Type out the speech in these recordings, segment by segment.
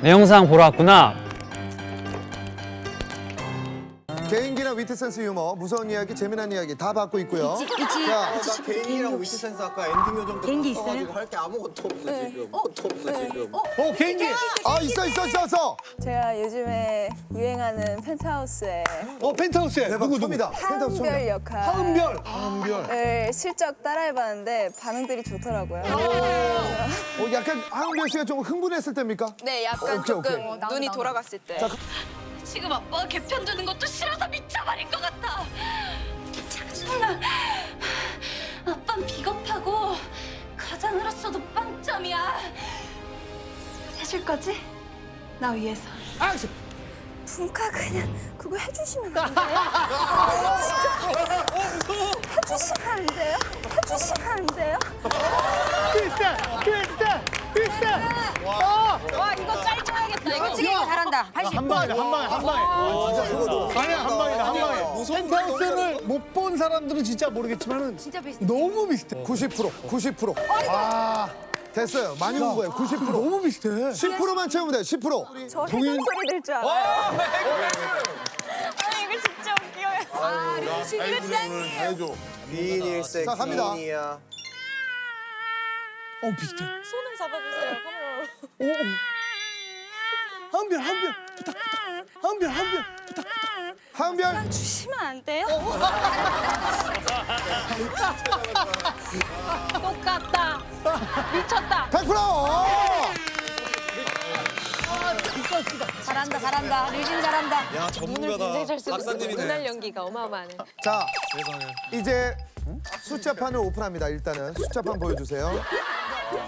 내 영상 보러 왔구나. 위트 센스 유머, 무서운 이야기, 재미난 이야기 다 받고 있고요. 자, 나 개인이랑 위트 센스 아까 엔딩 요정 때 개인기 써가지고 있어요? 할게 아무것도 없어 지금. 아무것도 없어 지금. 어 개인기. 아 있어 있어 있어 있어. 제가 요즘에 유행하는 펜트하우스의 어 펜트하우스에 대박 누구 누구? 처음이다. 펜트하우스 처음이다. 하은별 역할을 하은별. 슬쩍 따라해봤는데 반응들이 좋더라고요. 어, 약간 하은별 씨가 좀 흥분했을 때입니까? 네, 약간 오케이, 조금 오케이. 눈이 돌아갔을 때. 지금 아빠가 개편 주는 것도 싫어서 미 쳐버릴 것 같아. 장준아, 아빤 비겁하고 가장으로서도 빵점이야. 해줄 거지? 나 위해서. 액션. 분카 그냥 그거 해주시면 안 돼요? 아, 진짜 해주시면 안 돼요? 해주시면 안 돼요? 80이다. 80. 한 방이다, 한 방에, 한 방에. 아니야, 아. 한 방이다, 한 방에. 펜타우스를 못 본 사람들은 진짜 모르겠지만은. 진짜 비슷해. 너무 비슷해. 90%, 90%. 어, 아, 됐어요. 많이 온 거예요. 90%. 너무 비슷해. 10%만 채우면 돼요, 10%. 저 해금 소리 될 줄 알아요. 아니, 이거 진짜 웃겨요. 아, 루시 이거 짱이에요. 해줘. 미인일 섹, 자, 갑니다. 미인이야. 어, 비슷해. 손을 잡아주세요, 카메라로. 오, 오. 한별 한별 부탁 부탁. 한별 한별 부탁. 하은별 주시면 안 돼요? 똑같다. 미쳤다. 100%. 잘한다 잘한다. 류진 잘한다. 야 전문가다. 눈알 연기가 어마어마하네. 자, 이제 숫자판을 오픈합니다. 일단은 숫자판 보여주세요.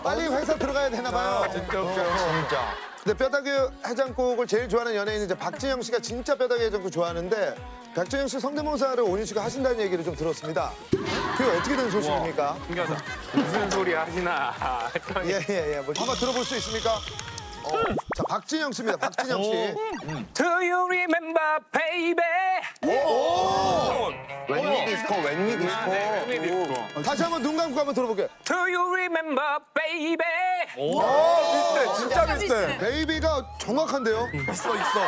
빨리 회사 들어가야 되나 봐요. 진짜 진짜. 근데 뼈다귀 해장국을 제일 좋아하는 연예인은 이제 박진영 씨가 진짜 뼈다귀 해장국 좋아하는데 박진영 씨 성대모사를 온윤 씨가 하신다는 얘기를 좀 들었습니다. 그게 어떻게 된 소식입니까? 신기하다. 무슨 소리 하시나 했더니 예, 예, 예. 뭐 한번 들어볼 수 있습니까? 어, 자, 박진영 씨입니다. 박진영 씨. Do you remember baby? 웬미 디스코 웬미 디스코. 다시 한번 눈 감고 한번 들어볼게요. Do you remember baby? 진짜 비슷해. 베이비가 정확한데요? 있어 있어.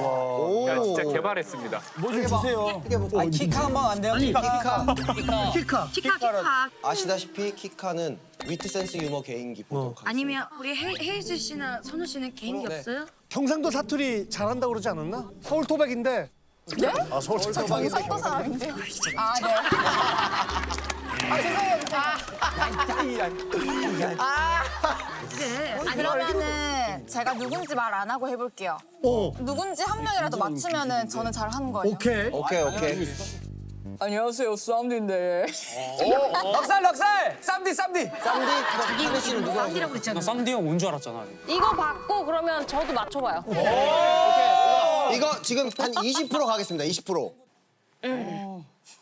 오. 야 진짜 개발했습니다. 이게 뭐 아, 키카 한번 안 돼요? 키카 키카. 키카. 키카 키카. 아시다시피 키카는 위트 센스 유머 개인기 보도록 하겠습니다. 아니면 우리 헤, 헤이즈 씨나 선우 씨는 개인기 네. 없어요? 경상도 사투리 잘한다고 그러지 않았나? 서울 토백인데. 네? 아 서울 토백. 경상도 사람인데요. 아, 네. 아, 죄송해요. 네. 그러면은 제가 누군지 말 안 하고 해볼게요. 어. 누군지 한 명이라도 맞추면은 저는 잘 하는 거예요. 오케이. 오케이 오케이. 안녕하세요, 쌈디인데. 넉살 넉살. 쌈디 쌈디. 쌈디. 쌈디 씨는 누구 하세요? 이라고 그랬잖아. 쌍디 형 온 줄 알았잖아. 이거 받고 그러면 저도 맞춰봐요. 이거 지금 한 20% 가겠습니다. 20%.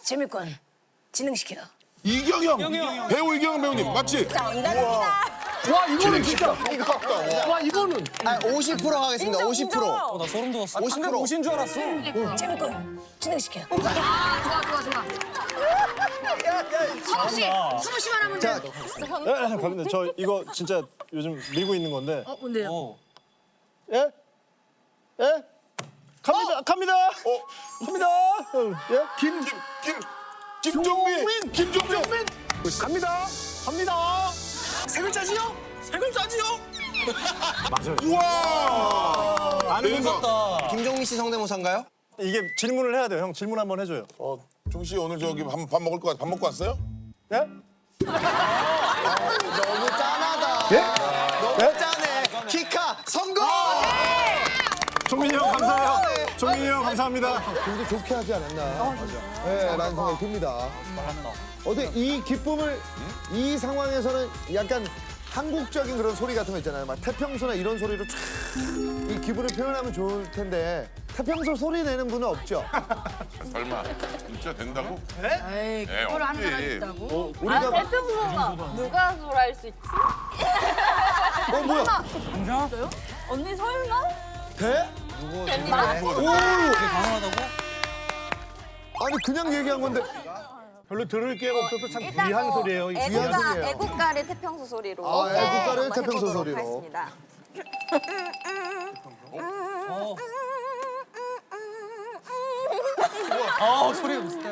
재밌군. 진흥시켜. 이경영 배우 이경영 배우님 맞지? 정답입니다. 와 이거는 진짜. 와 이거는. 아, 50% 가겠습니다. 50%. 나 소름 돋았어. 50%. 오신 줄 알았어. 재밌군. 진흥시켜. 아 좋아 좋아 좋아. 선우 씨, 선우 씨만 하면 돼. 네, 갑니다. 저 이거 진짜 요즘 밀고 있는 건데. 어 뭔데요? 예? 예? 갑니다. 갑니다. 갑니다. 예? 김 김 김종민 김종민 갑니다. 갑니다. 세 글자지요? 세 글자지요? 맞아요. 우와. 아는 대박. 다 김종민 씨 성대모사인가요? 이게 질문을 해야 돼요. 형 질문 한번 해줘요. 어, 종씨 오늘 저기 밥, 밥 먹을 거 밥 먹고 왔어요? 예? 너무 짠하다. 예? 너무 짠해. 키카 성공. 종민이 형 감사해요. 종민이 형 감사합니다. 굉장히 좋게 하지 않았나. 네, 라는 생각이 듭니다. 어떻게 이 기쁨을 이 상황에서는 약간 한국적인 그런 소리 같은 거 있잖아요. 막 태평소나 이런 소리로 쫙이 기분을 표현하면 좋을 텐데 태평소 소리 내는 분은 없죠. 설마 진짜 된다고? 에이 네, 그걸 하는 사람이 없지. 있다고? 우리가 태평소가 누가 소리할 수 있지? 어 뭐야? 언니 설마? 돼? 오! 가능하다고? 아니 그냥 얘기한 건데 별로 들을 기회가 없어서 참 일단 귀한 뭐 소리예요. 이게. 귀한 애국가, 소리예요. 애국가를 태평소 소리로. 아, 애국가를 한번 태평소 해보도록 소리로. 하겠습니다. 아 소리가 비슷해.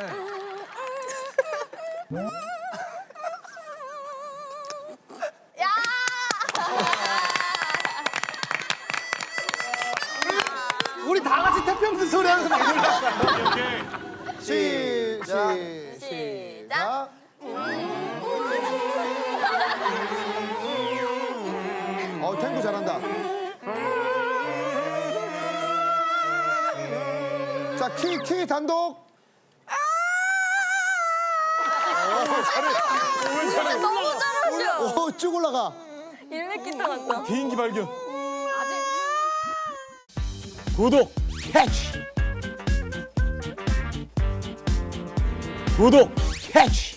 태평수 소리 하면서 막 시, 시작. 시, 시작. 어, 탱고 잘한다. 자, 키, 키 단독. 너무 잘하셔. 오, 쭉 올라가. 일렉 기타 같다. 비행기 발견. 아직 구독 캐치. 구독 캐치.